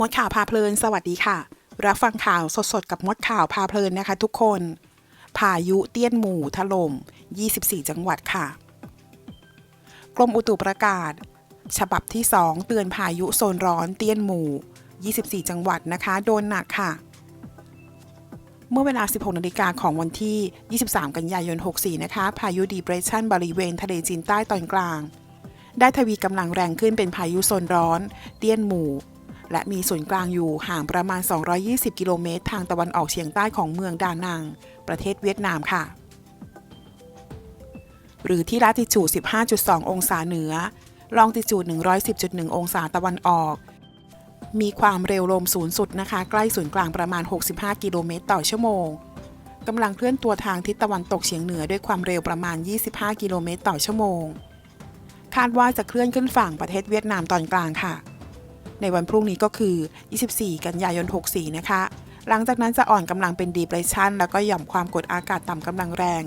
มดข่าวพาเพลิน สวัสดีค่ะ รับฟังข่าวสดๆ กับมดข่าวพาเพลินนะคะ ทุกคน พายุเตี้ยนหมู่ถล่ม 24 จังหวัดค่ะ กรมอุตุประกาศ ฉบับที่ 2 เตือนพายุโซนร้อนเตี้ยนหมู่ 24 จังหวัดนะคะ โดนหนักค่ะ เมื่อเวลา 16นาฬิกาของวันที่ 23 กันยายน 64 นะคะ พายุดีเปรสชันบริเวณทะเลจีนใต้ตอนกลาง ได้ทวีกำลังแรงขึ้นเป็นพายุโซนร้อน เตี้ยนหมู่ และมีศูนย์กลางอยู่ห่างประมาณ 220 กิโลเมตร ทางตะวันออกเฉียงใต้ของเมืองดานัง ประเทศเวียดนามค่ะ หรือที่ลาติจูด 15.2 องศาเหนือ ลองติจูด 110.1 องศาตะวันออก มีความเร็วลมสูงสุดนะคะ ใกล้ศูนย์กลางประมาณ 65 กิโลเมตรต่อชั่วโมงกำลังเคลื่อนตัวทางทิศตะวันตกเฉียงเหนือด้วยความเร็วประมาณ 25 กิโลเมตรต่อชั่วโมง คาดว่าจะเคลื่อนขึ้นฝั่งประเทศเวียดนามตอนกลางค่ะ ในวันพรุ่งนี้ก็คือ 24 กันยายน 64 นะคะ หลังจากนั้นจะอ่อนกำลังเป็น depression แล้วก็หย่อมความกดอากาศต่ำกำลังแรง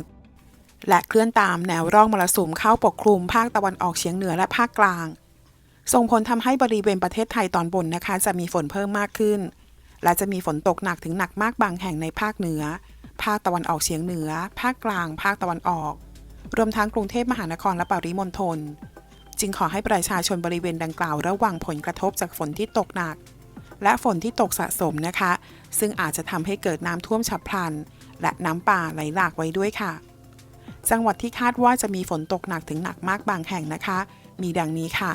และเคลื่อนตามแนวร่องมรสุมเข้าปกคลุมภาคตะวันออกเฉียงเหนือและภาคกลาง ส่งผลทำให้บริเวณประเทศไทยตอนบนนะคะ จะมีฝนเพิ่มมากขึ้น และจะมีฝนตกหนักถึงหนักมากบางแห่งในภาคเหนือ ภาคตะวันออกเฉียงเหนือ ภาคกลาง ภาคตะวันออก รวมทั้งกรุงเทพมหานครและปริมณฑล จึงขอให้ประชาชนบริเวณดังกล่าวระวังผลกระทบจากฝนที่ตกหนัก และฝนที่ตกสะสมนะคะ ซึ่งอาจจะทำให้เกิดน้ำท่วมฉับพลัน และน้ำป่าไหลหลากไว้ด้วยค่ะ จังหวัดที่คาดว่าจะมีฝนตกหนักถึงหนักมากบางแห่งนะคะ มีดังนี้ค่ะ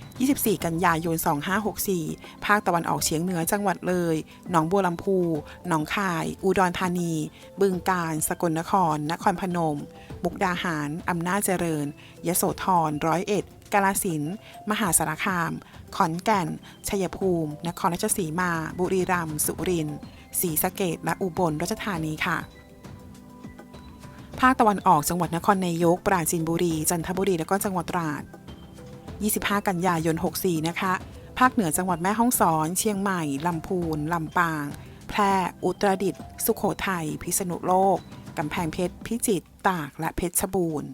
24 กันยายน 2564 ภาคตะวันออกเฉียงเหนือจังหวัดเลย หนองบัวลำพู หนองคาย อุดรธานี บึงกาฬ สกลนคร นครพนม มุกดาหาร อำนาจเจริญ ยโสธร ร้อยเอ็ด กาฬสิน มหาสารคาม ขอนแก่น ชัยภูมิ นครราชสีมา บุรีรัมย์ สุรินทร์ ศรีสะเกษและอุบลราชธานีค่ะ ภาคตะวันออกจังหวัดนครนายก ปราจีนบุรี จันทบุรี และก็จังหวัดตราด 25 กันยายน 64 นะคะ ภาคเหนือจังหวัดแม่ฮ่องสอน เชียงใหม่ ลำพูน ลำปาง แพร่ อุตรดิตถ์ สุขโขทัย พิษณุโลก กำแพงเพชร พิจิตร ตาก และเพชรบูรณ์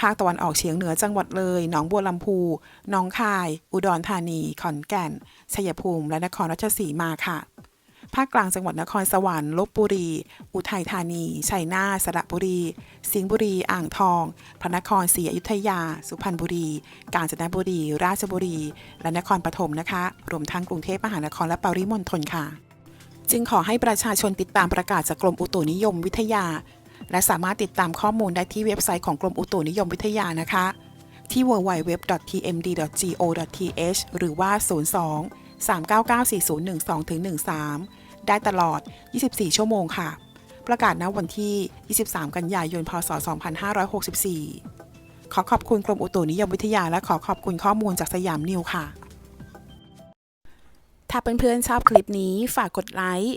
ภาคตะวันออกเฉียงเหนือจังหวัดเลย หนองบัวลำพู หนองคาย อุดรธานี ขอนแก่น ชัยภูมิ และนครราชสีมาค่ะ ภาคกลางจังหวัดนครสวรรค์ ลบบุรี อุทัยธานี ชัยนาท สระบุรี สิงห์บุรี อ่างทอง พระนครศรีอยุธยา สุพรรณบุรี กาญจนบุรี ราชบุรี และนครปฐมนะคะ รวมทั้งกรุงเทพมหานครและปริมณฑลค่ะ จึงขอให้ประชาชนติดตามประกาศจากกรมอุตุนิยมวิทยา และสามารถติดตามข้อมูลได้ที่เว็บไซต์ของกรมอุตุนิยมวิทยานะคะ ที่ www.tmd.go.th หรือว่า 02 399 4012 13 ได้ตลอด 24 ชั่วโมงค่ะ ประกาศณวันที่ 23 กันยายน พศ 2564 ขอขอบคุณกรมอุตุนิยมวิทยา และขอขอบคุณข้อมูลจากสยามนิวค่ะ ถ้าเพื่อนๆชอบคลิปนี้ฝากกดไลค์